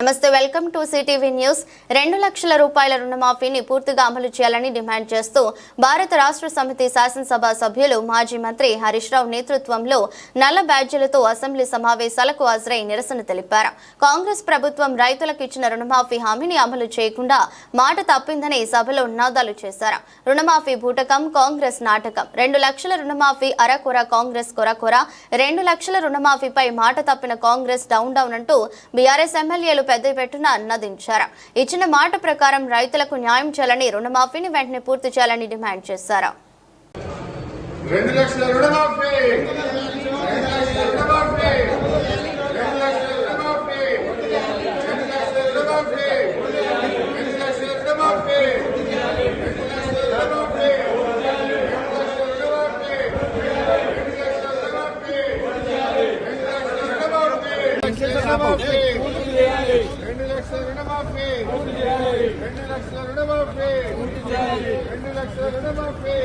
నమస్తే welcome to CTV news. రెండు లక్షల రూపాయల రుణమాఫీని పూర్తిగా అమలు చేయాలని డిమాండ్ చేస్తూ భారత రాష్ట్ర సమితి శాసనసభ సభ్యులు మాజీ మంత్రి హరీష్ రావు నేతృత్వంలో నల్ల బ్యాడ్జీలతో అసెంబ్లీ సమావేశాలకు హాజరై నిరసన తెలిపారు. కాంగ్రెస్ ప్రభుత్వం రైతులకు ఇచ్చిన రుణమాఫీ హామీని అమలు చేయకుండా మాట తప్పిందని సభలో నినాదాలు చేశారు. రుణమాఫీ బూటకం కాంగ్రెస్ నాటకం. రెండు లక్షల రుణమాఫీ అరకొర కాంగ్రెస్ కొరకొర. రెండు లక్షల రుణమాఫీపై మాట తప్పిన కాంగ్రెస్ డౌన్ డౌన్ అంటూ బీఆర్ఎస్ ఎమ్మెల్యేలు పెద్ద పెట్టున అన్నదించారు ఇచ్చిన మాట ప్రకారం రైతులకు న్యాయం చేయాలని రుణమాఫీని వెంటనే పూర్తి చేయాలని డిమాండ్ చేశారు రెండు లక్షల రుణమాఫీ రెండు లక్షల రుణమాఫీ రెండు లక్షల రుణమాఫీ రెండు లక్షల రుణమాఫీ రెండు లక్షల రుణమాఫీ రెండు లక్షల రుణమాఫీ రెండు లక్షల రుణమాఫీ రెండు లక్షల రుణమాఫీ రెండు లక్షల రుణమాఫీ. రెండు లక్షల రుణమాఫీ. రెండు లక్షల రుణమాఫీ.